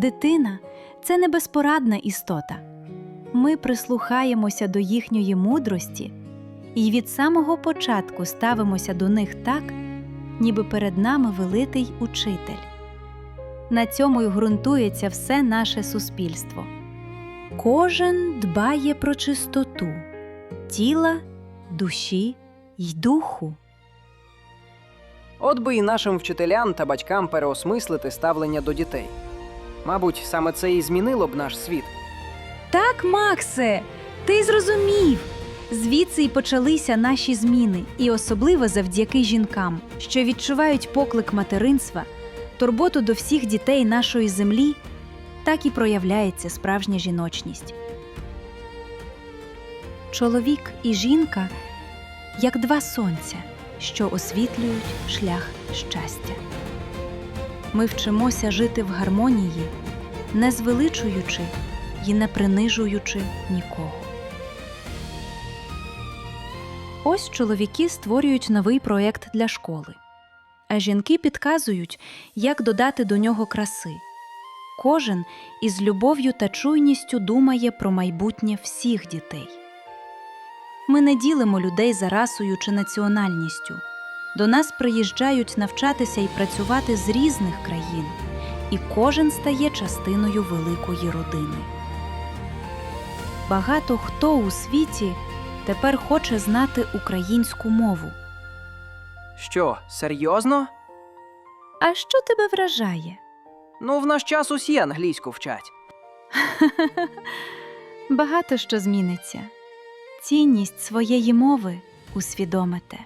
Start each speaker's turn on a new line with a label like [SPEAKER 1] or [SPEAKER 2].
[SPEAKER 1] Дитина це не безпорадна істота. Ми прислухаємося до їхньої мудрості і від самого початку ставимося до них так, ніби перед нами великий учитель. На цьому й ґрунтується все наше суспільство. Кожен дбає про чистоту тіла, душі й духу.
[SPEAKER 2] От би і нашим вчителям та батькам переосмислити ставлення до дітей. Мабуть, саме це і змінило б наш світ.
[SPEAKER 1] Так, Максе, ти зрозумів. Звідси й почалися наші зміни, і особливо завдяки жінкам, що відчувають поклик материнства, турботу до всіх дітей нашої землі, так і проявляється справжня жіночність. Чоловік і жінка як два сонця, що освітлюють шлях щастя. Ми вчимося жити в гармонії, не звеличуючи і не принижуючи нікого. Ось чоловіки створюють новий проєкт для школи, а жінки підказують, як додати до нього краси. Кожен із любов'ю та чуйністю думає про майбутнє всіх дітей. Ми не ділимо людей за расою чи національністю. До нас приїжджають навчатися і працювати з різних країн, і кожен стає частиною великої родини. Багато хто у світі тепер хоче знати українську мову.
[SPEAKER 2] Що, серйозно?
[SPEAKER 1] А що тебе вражає?
[SPEAKER 2] Ну, в наш час усі англійську вчать.
[SPEAKER 1] Багато що зміниться. Цінність своєї мови усвідомите.